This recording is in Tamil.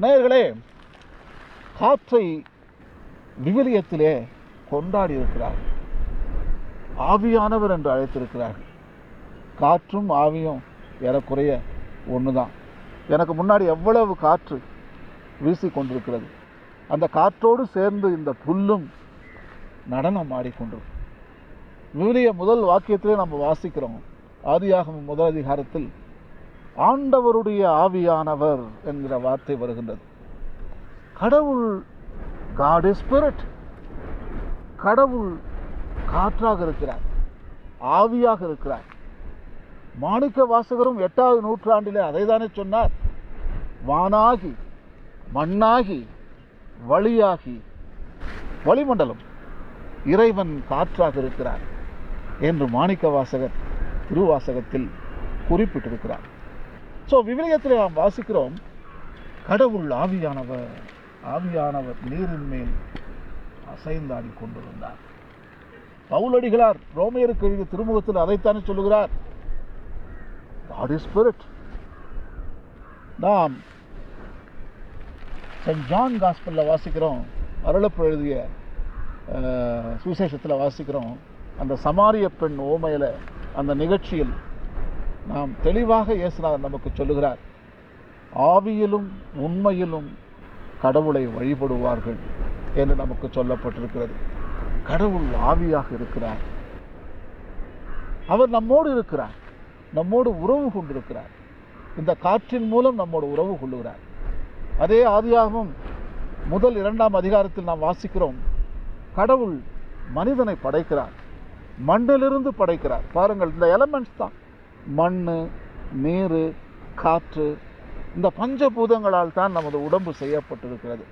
நேயர்களே காற்றை விவிலியத்திலே கொண்டாடி இருக்கிறார் ஆவியானவர் என்று அழைத்திருக்கிறார்கள். காற்றும் ஆவியும் ஏறக்குறைய ஒன்று தான் எனக்கு முன்னாடி எவ்வளவு காற்று வீசி கொண்டிருக்கிறது அந்த காற்றோடு சேர்ந்து இந்த புல்லும் நடனம் ஆடிக்கொண்டிருக்கும். விவிலிய முதல் வாக்கியத்திலே நம்ம வாசிக்கிறோம். ஆதியாகும் முதல் அதிகாரத்தில் ஆண்டவருடைய ஆவியானவர் என்கிற வார்த்தை வருகின்றது. கடவுள் காட் இஸ் ஸ்பிரிட் கடவுள் காற்றாக இருக்கிறார் ஆவியாக இருக்கிறார். மாணிக்க வாசகரும் எட்டாவது நூற்றாண்டிலே அதைதானே சொன்னார்? வானாகி மண்ணாகி வழியாகி வளிமண்டலம் இறைவன் காற்றாக இருக்கிறார் என்று மாணிக்க வாசகர் திருவாசகத்தில் குறிப்பிட்டிருக்கிறார். ஸோ விவிலியத்தில் நாம் வாசிக்கிறோம் கடவுள் ஆவியானவர் ஆவியானவர் நீரின் மேல் அசைந்தாடி கொண்டிருந்தார். பவுலடிகளார் ரோமையருக்கு எழுதிய திருமுகத்தில் அதைத்தானே சொல்லுகிறார்? காட் இஸ் ஸ்பிரிட் நாம் சென்ட் ஜான் காஸ்பலில் வாசிக்கிறோம் அருளப்பு எழுதிய சுவிசேஷத்தில் வாசிக்கிறோம் அந்த சமாரிய பெண் ஓமையில் அந்த நிகழ்ச்சியில் நாம் தெளிவாக இயேசுநாதர் நமக்கு சொல்லுகிறார் ஆவியிலும் உண்மையிலும் கடவுளை வழிபடுவார்கள் என்று நமக்கு சொல்லப்பட்டிருக்கிறது. கடவுள் ஆவியாக இருக்கிறார். அவர் நம்மோடு இருக்கிறார். நம்மோடு உறவு கொண்டிருக்கிறார். இந்த காற்றின் மூலம் நம்மோடு உறவு கொள்ளுகிறார். அதே ஆதியாகவும் முதல் இரண்டாம் அதிகாரத்தில் நாம் வாசிக்கிறோம் கடவுள் மனிதனை படைக்கிறார் மண்ணிலிருந்து படைக்கிறார். பாருங்கள் இந்த எலமெண்ட்ஸ் தான். மண் நீர் காற்று இந்த பஞ்சபூதங்களால் தான் நமது உடம்பு செய்யப்பட்டிருக்கிறது.